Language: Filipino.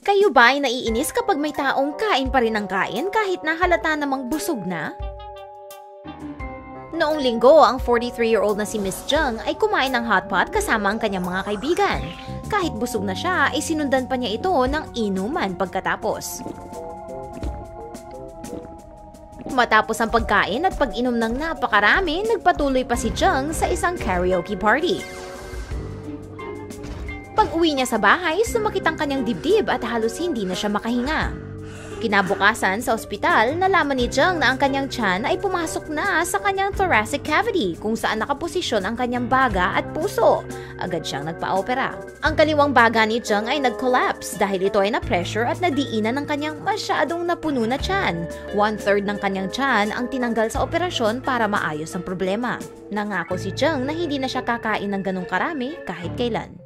Kayo ba ay naiinis kapag may taong kain pa rin ng kain kahit nahalata namang busog na? Noong linggo, ang 43-year-old na si Miss Jung ay kumain ng hotpot kasama ang kanyang mga kaibigan. Kahit busog na siya, ay sinundan pa niya ito ng inuman pagkatapos. Matapos ang pagkain at pag-inom ng napakarami, nagpatuloy pa si Jung sa isang karaoke party. Pag uwi niya sa bahay, sumakit ang kanyang dibdib at halos hindi na siya makahinga. Kinabukasan sa ospital, nalaman ni Jung na ang kanyang tiyan ay pumasok na sa kanyang thoracic cavity kung saan nakaposisyon ang kanyang baga at puso. Agad siyang nagpa-opera. Ang kaliwang baga ni Jung ay nag-collapse dahil ito ay na-pressure at nadiinan ng kanyang masyadong napuno na tiyan. One-third ng kanyang tiyan ang tinanggal sa operasyon para maayos ang problema. Nangako si Jung na hindi na siya kakain ng ganong karami kahit kailan.